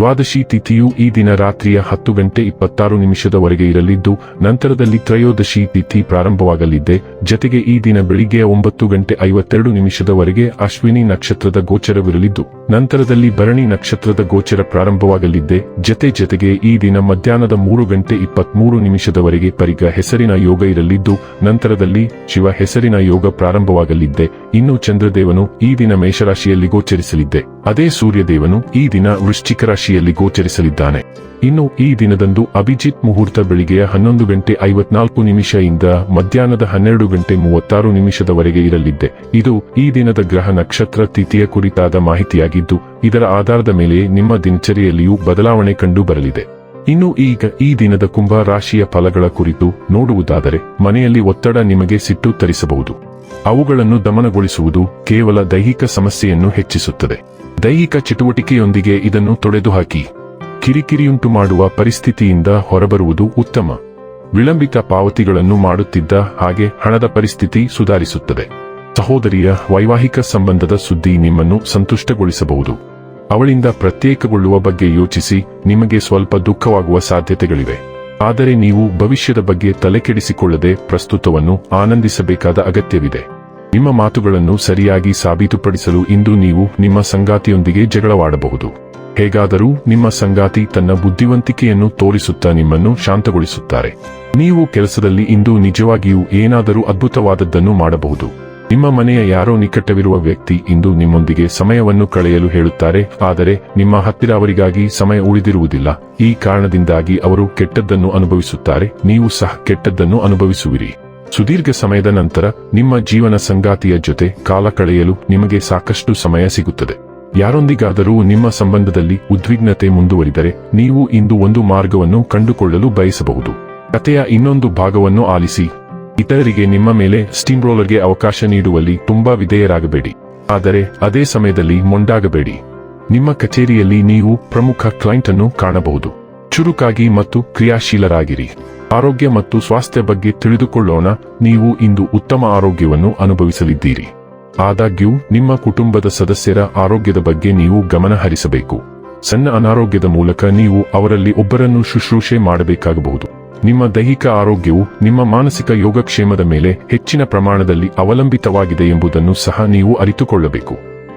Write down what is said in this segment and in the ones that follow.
ದ್ವಾದಶಿ ತಿಥಿಯು ಈ ದಿನ ರಾತ್ರಿಯ ಹತ್ತು ಗಂಟೆ ಇಪ್ಪತ್ತಾರು ನಿಮಿಷದವರೆಗೆ ಇರಲಿದ್ದು, ನಂತರದಲ್ಲಿ ತ್ರಯೋದಶಿ ತಿಥಿ ಪ್ರಾರಂಭವಾಗಲಿದೆ. ಜತೆಗೆ ಈ ದಿನ ಬೆಳಿಗ್ಗೆ ಒಂಬತ್ತು ಗಂಟೆ ಐವತ್ತೆರಡು ನಿಮಿಷದವರೆಗೆ ಅಶ್ವಿನಿ ನಕ್ಷತ್ರದ ಗೋಚರವಿರಲಿದ್ದು ನಂತರದಲ್ಲಿ ಭರಣಿ ನಕ್ಷತ್ರದ ಗೋಚರ ಪ್ರಾರಂಭವಾಗಲಿದ್ದೆ. ಜತೆ ಜತೆಗೆ ಈ ದಿನ ಮಧ್ಯಾಹ್ನದ ಮೂರು ಗಂಟೆ ಇಪ್ಪತ್ಮೂರು ನಿಮಿಷದವರೆಗೆ ಪರಿಗ ಹೆಸರಿನ ಯೋಗ ಇರಲಿದ್ದು, ನಂತರದಲ್ಲಿ ಶಿವ ಹೆಸರಿನ ಯೋಗ ಪ್ರಾರಂಭವಾಗಲಿದ್ದೆ. ಇನ್ನು ಚಂದ್ರದೇವನು ಈ ದಿನ ಮೇಷರಾಶಿಯಲ್ಲಿ ಗೋಚರಿಸಲಿದ್ದೆ. ಅದೇ ಸೂರ್ಯದೇವನು ಈ ದಿನ ವೃಶ್ಚಿಕ ರಾಶಿಯಲ್ಲಿ ಗೋಚರಿಸಲಿದ್ದಾನೆ. ಇನ್ನು ಈ ದಿನದಂದು ಅಭಿಜಿತ್ ಮುಹೂರ್ತ ಬೆಳಿಗ್ಗೆಯ ಹನ್ನೊಂದು ಗಂಟೆ ಐವತ್ನಾಲ್ಕು ನಿಮಿಷದಿಂದ ಮಧ್ಯಾಹ್ನದ ಹನ್ನೆರಡು ಗಂಟೆ ಮೂವತ್ತಾರು ನಿಮಿಷದವರೆಗೆ ಇರಲಿದ್ದೆ. ಇದು ಈ ದಿನದ ಗ್ರಹ ನಕ್ಷತ್ರ ತಿಥಿಯ ಕುರಿತಾದ ಮಾಹಿತಿಯಾಗಿದ್ದು ಇದರ ಆಧಾರದ ಮೇಲೆ ನಿಮ್ಮ ದಿನಚರಿಯಲ್ಲಿಯೂ ಬದಲಾವಣೆ ಕಂಡು ಬರಲಿದೆ. ಇನ್ನು ಈಗ ಈ ದಿನದ ಕುಂಭ ರಾಶಿಯ ಫಲಗಳ ಕುರಿತು ನೋಡುವುದಾದರೆ, ಮನೆಯಲ್ಲಿ ಒತ್ತಡ ನಿಮಗೆ ಸಿಟ್ಟು ತರಿಸಬಹುದು. ಅವುಗಳನ್ನು ದಮನಗೊಳಿಸುವುದು ಕೇವಲ ದೈಹಿಕ ಸಮಸ್ಯೆಯನ್ನು ಹೆಚ್ಚಿಸುತ್ತದೆ. ದೈಹಿಕ ಚಟುವಟಿಕೆಯೊಂದಿಗೆ ಇದನ್ನು ತೊಡೆದುಹಾಕಿ. ಕಿರಿಕಿರಿಯುಂಟು ಮಾಡುವ ಪರಿಸ್ಥಿತಿಯಿಂದ ಹೊರಬರುವುದು ಉತ್ತಮ. ವಿಳಂಬಿತ ಪಾವತಿಗಳನ್ನು ಮಾಡುತ್ತಿದ್ದ ಹಾಗೆ ಹಣದ ಪರಿಸ್ಥಿತಿ ಸುಧಾರಿಸುತ್ತದೆ. ಸಹೋದರಿಯ ವೈವಾಹಿಕ ಸಂಬಂಧದ ಸುದ್ದಿ ನಿಮ್ಮನ್ನು ಸಂತುಷ್ಟಗೊಳಿಸಬಹುದು. ಅವಳಿಂದ ಪ್ರತ್ಯೇಕಗೊಳ್ಳುವ ಬಗ್ಗೆ ಯೋಚಿಸಿ, ನಿಮಗೆ ಸ್ವಲ್ಪ ದುಃಖವಾಗುವ ಸಾಧ್ಯತೆಗಳಿವೆ. ಆದರೆ ನೀವು ಭವಿಷ್ಯದ ಬಗ್ಗೆ ತಲೆಕೆಡಿಸಿಕೊಳ್ಳದೆ ಪ್ರಸ್ತುತವನ್ನು ಆನಂದಿಸಬೇಕಾದ ಅಗತ್ಯವಿದೆ. ನಿಮ್ಮ ಮಾತುಗಳನ್ನು ಸರಿಯಾಗಿ ಸಾಬೀತುಪಡಿಸಲು ಇಂದು ನೀವು ನಿಮ್ಮ ಸಂಗಾತಿಯೊಂದಿಗೆ ಜಗಳವಾಡಬಹುದು. ಹೇಗಾದರೂ ನಿಮ್ಮ ಸಂಗಾತಿ ತನ್ನ ಬುದ್ಧಿವಂತಿಕೆಯನ್ನು ತೋರಿಸುತ್ತಾ ನಿಮ್ಮನ್ನು ಶಾಂತಗೊಳಿಸುತ್ತಾರೆ. ನೀವು ಕೆಲಸದಲ್ಲಿ ಇಂದು ನಿಜವಾಗಿಯೂ ಏನಾದರೂ ಅದ್ಭುತವಾದದ್ದನ್ನು ಮಾಡಬಹುದು. ನಿಮ್ಮ ಮನೆಯ ಯಾರೋ ನಿಕಟವಿರುವ ವ್ಯಕ್ತಿ ಇಂದು ನಿಮ್ಮೊಂದಿಗೆ ಸಮಯವನ್ನು ಕಳೆಯಲು ಹೇಳುತ್ತಾರೆ, ಆದರೆ ನಿಮ್ಮ ಹತ್ತಿರ ಅವರಿಗಾಗಿ ಸಮಯ ಉಳಿದಿರುವುದಿಲ್ಲ. ಈ ಕಾರಣದಿಂದಾಗಿ ಅವರು ಕೆಟ್ಟದ್ದನ್ನು ಅನುಭವಿಸುತ್ತಾರೆ, ನೀವು ಸಹ ಕೆಟ್ಟದ್ದನ್ನು ಅನುಭವಿಸುವಿರಿ. ಸುದೀರ್ಘ ಸಮಯದ ನಂತರ ನಿಮ್ಮ ಜೀವನ ಸಂಗಾತಿಯ ಜೊತೆ ಕಾಲ ಕಳೆಯಲು ನಿಮಗೆ ಸಾಕಷ್ಟು ಸಮಯ ಸಿಗುತ್ತದೆ. ಯಾರೊಂದಿಗಾದರೂ ನಿಮ್ಮ ಸಂಬಂಧದಲ್ಲಿ ಉದ್ವಿಗ್ನತೆ ಮುಂದುವರಿದರೆ, ನೀವು ಇಂದು ಒಂದು ಮಾರ್ಗವನ್ನು ಕಂಡುಕೊಳ್ಳಲು ಬಯಸಬಹುದು. ಕಥೆಯ ಇನ್ನೊಂದು ಭಾಗವನ್ನು ಆಲಿಸಿ. ಇತರರಿಗೆ ನಿಮ್ಮ ಮೇಲೆ ಸ್ಟೀಮ್ ರೋಲರ್ಗೆ ಅವಕಾಶ ನೀಡುವಲ್ಲಿ ತುಂಬಾ ವಿಧೇಯರಾಗಬೇಡಿ. ಆದರೆ ಅದೇ ಸಮಯದಲ್ಲಿ ಮೊಂಡಾಗಬೇಡಿ. ನಿಮ್ಮ ಕಚೇರಿಯಲ್ಲಿ ನೀವು ಪ್ರಮುಖ ಕ್ಲೈಂಟ್ ಅನ್ನು ಕಾಣಬಹುದು. ಚುರುಕಾಗಿ ಮತ್ತು ಕ್ರಿಯಾಶೀಲರಾಗಿರಿ. ಆರೋಗ್ಯ ಮತ್ತು ಸ್ವಾಸ್ಥ್ಯ ಬಗ್ಗೆ ತಿಳಿದುಕೊಳ್ಳೋಣ. ನೀವು ಇಂದು ಉತ್ತಮ ಆರೋಗ್ಯವನ್ನು ಅನುಭವಿಸಲಿದ್ದೀರಿ. ಆದಾಗ್ಯೂ, ನಿಮ್ಮ ಕುಟುಂಬದ ಸದಸ್ಯರ ಆರೋಗ್ಯದ ಬಗ್ಗೆ ನೀವು ಗಮನ ಹರಿಸಬೇಕು. ಸಣ್ಣ ಅನಾರೋಗ್ಯದ ಮೂಲಕ ನೀವು ಅವರಲ್ಲಿ ಒಬ್ಬರನ್ನು ಶುಶ್ರೂಷೆ ಮಾಡಬೇಕಾಗಬಹುದು. ನಿಮ್ಮ ದೈಹಿಕ ಆರೋಗ್ಯವು ನಿಮ್ಮ ಮಾನಸಿಕ ಯೋಗಕ್ಷೇಮದ ಮೇಲೆ ಹೆಚ್ಚಿನ ಪ್ರಮಾಣದಲ್ಲಿ ಅವಲಂಬಿತವಾಗಿದೆ ಎಂಬುದನ್ನು ಸಹ ನೀವು ಅರಿತುಕೊಳ್ಳಬೇಕು.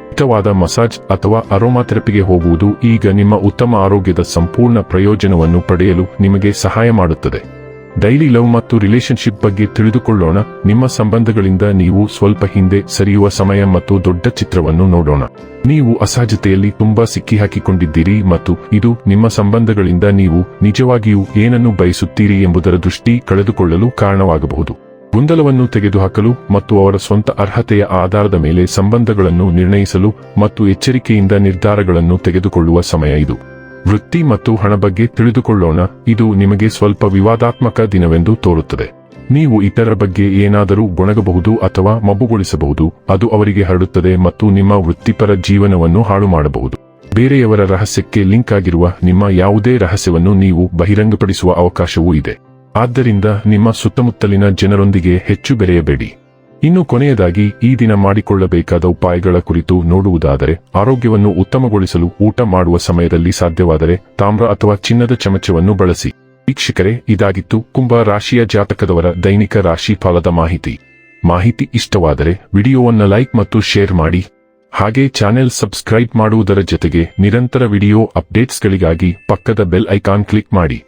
ಹಿತವಾದ ಮಸಾಜ್ ಅಥವಾ ಅರೋಮಾಥೆರಪಿಗೆ ಹೋಗುವುದು ಈಗ ನಿಮ್ಮ ಉತ್ತಮ ಆರೋಗ್ಯದ ಸಂಪೂರ್ಣ ಪ್ರಯೋಜನವನ್ನು ಪಡೆಯಲು ನಿಮಗೆ ಸಹಾಯ ಮಾಡುತ್ತದೆ. ಡೈಲಿ ಲವ್ ಮತ್ತು ರಿಲೇಶನ್ಶಿಪ್ ಬಗ್ಗೆ ತಿಳಿದುಕೊಳ್ಳೋಣ. ನಿಮ್ಮ ಸಂಬಂಧಗಳಿಂದ ನೀವು ಸ್ವಲ್ಪ ಹಿಂದೆ ಸರಿಯುವ ಸಮಯ ಮತ್ತು ದೊಡ್ಡ ಚಿತ್ರವನ್ನು ನೋಡೋಣ. ನೀವು ಅಸಹಜತೆಯಲ್ಲಿ ತುಂಬಾ ಸಿಕ್ಕಿಹಾಕಿಕೊಂಡಿದ್ದೀರಿ ಮತ್ತು ಇದು ನಿಮ್ಮ ಸಂಬಂಧಗಳಿಂದ ನೀವು ನಿಜವಾಗಿಯೂ ಏನನ್ನು ಬಯಸುತ್ತೀರಿ ಎಂಬುದರ ದೃಷ್ಟಿ ಕಳೆದುಕೊಳ್ಳಲು ಕಾರಣವಾಗಬಹುದು. ಗೊಂದಲವನ್ನು ತೆಗೆದುಹಾಕಲು ಮತ್ತು ಅವರ ಸ್ವಂತ ಅರ್ಹತೆಯ ಆಧಾರದ ಮೇಲೆ ಸಂಬಂಧಗಳನ್ನು ನಿರ್ಣಯಿಸಲು ಮತ್ತು ಎಚ್ಚರಿಕೆಯಿಂದ ನಿರ್ಧಾರಗಳನ್ನು ತೆಗೆದುಕೊಳ್ಳುವ ಸಮಯ ಇದು. ವೃತ್ತಿ ಮತ್ತು ಹಣ ಬಗ್ಗೆ ತಿಳಿದುಕೊಳ್ಳೋಣ. ಇದು ನಿಮಗೆ ಸ್ವಲ್ಪ ವಿವಾದಾತ್ಮಕ ದಿನವೆಂದು ತೋರುತ್ತದೆ. ನೀವು ಇತರ ಬಗ್ಗೆ ಏನಾದರೂ ಗೊಣಗಬಹುದು ಅಥವಾ ಮಬ್ಬುಗೊಳಿಸಬಹುದು. ಅದು ಅವರಿಗೆ ಹರಡುತ್ತದೆ ಮತ್ತು ನಿಮ್ಮ ವೃತ್ತಿಪರ ಜೀವನವನ್ನು ಹಾಳು ಮಾಡಬಹುದು ಬೇರೆಯವರ ರಹಸ್ಯಕ್ಕೆ ಲಿಂಕ್ ಆಗಿರುವ ನಿಮ್ಮ ಯಾವುದೇ ರಹಸ್ಯವನ್ನು ನೀವು ಬಹಿರಂಗಪಡಿಸುವ ಅವಕಾಶವೂ ಇದೆ. ಆದ್ದರಿಂದ ನಿಮ್ಮ ಸುತ್ತಮುತ್ತಲಿನ ಜನರೊಂದಿಗೆ ಹೆಚ್ಚು ಬೆರೆಯಬೇಡಿ. ಇನ್ನು ಕೊನೆಯದಾಗಿ ಈ ದಿನ ಮಾಡಿಕೊಳ್ಳಬೇಕಾದ ಉಪಾಯಗಳ ಕುರಿತು ನೋಡುವುದಾದರೆ, ಆರೋಗ್ಯವನ್ನು ಉತ್ತಮಗೊಳಿಸಲು ಊಟ ಮಾಡುವ ಸಮಯದಲ್ಲಿ ಸಾಧ್ಯವಾದರೆ ತಾಮ್ರ ಅಥವಾ ಚಿನ್ನದ ಚಮಚವನ್ನು ಬಳಸಿ. ವೀಕ್ಷಕರೇ, ಇದಾಗಿತ್ತು ಕುಂಭ ರಾಶಿಯ ಜಾತಕದವರ ದೈನಿಕ ರಾಶಿ ಫಲದ ಮಾಹಿತಿ. ಮಾಹಿತಿ ಇಷ್ಟವಾದರೆ ವಿಡಿಯೋವನ್ನು ಲೈಕ್ ಮತ್ತು ಶೇರ್ ಮಾಡಿ. ಹಾಗೆ ಚಾನೆಲ್ ಸಬ್ಸ್ಕ್ರೈಬ್ ಮಾಡುವುದರ ಜೊತೆಗೆ ನಿರಂತರ ವಿಡಿಯೋ ಅಪ್ಡೇಟ್ಸ್ಗಳಿಗಾಗಿ ಪಕ್ಕದ ಬೆಲ್ ಐಕಾನ್ ಕ್ಲಿಕ್ ಮಾಡಿ.